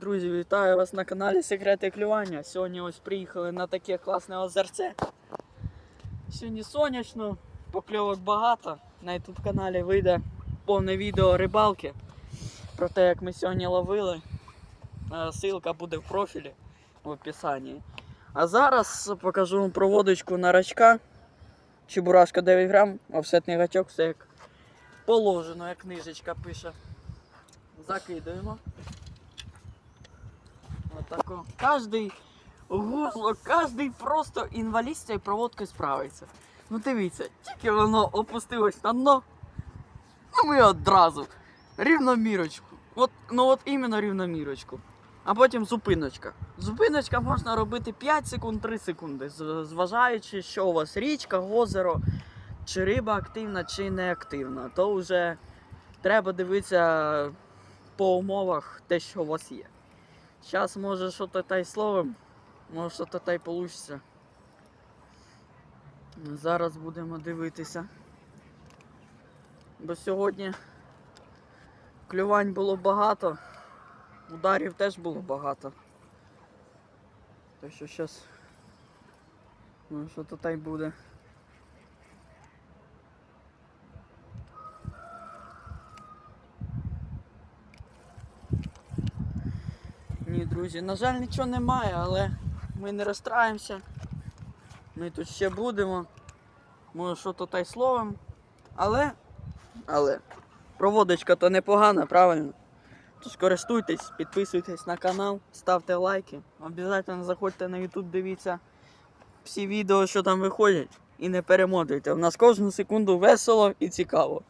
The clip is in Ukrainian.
Друзі, вітаю вас на каналі Секрети клювання. Сьогодні ось приїхали на таке класне озерце. Сьогодні сонячно, покльовок багато. На YouTube каналі вийде повне відео рибалки про те, як ми сьогодні ловили. Е, Ссылка буде в профілі в описанні. А зараз покажу вам проводочку на рачка. Чебурашка 9 грам, офсетний гачок, все як положено, як книжечка пише. Закидуємо. Отако. Кожний гузло, кожний просто інвалід з цією проводкою справиться. Ну дивіться, тільки воно опустилось на дно. Ну ми одразу. Рівномірочку. От, ну от іменно рівномірочку. А потім зупиночка. Зупиночка можна робити 5 секунд, 3 секунди, зважаючи, що у вас річка, озеро, чи риба активна, чи не активна. То вже треба дивитися по умовах те, що у вас є. Зараз може що то та й словом, може що то та й получиться. Зараз будемо дивитися. Бо сьогодні клювань було багато, ударів теж було багато. Так що зараз може що то та й буде. Ні, друзі, на жаль, нічого немає, але ми не розстраємося. Ми тут ще будемо. Може, що то та й словом. Але. Але. Проводочка то непогана, правильно? Тож користуйтесь, підписуйтесь на канал, ставте лайки. Обов'язково заходьте на YouTube, дивіться всі відео, що там виходять. І не перемотуйте. У нас кожну секунду весело і цікаво.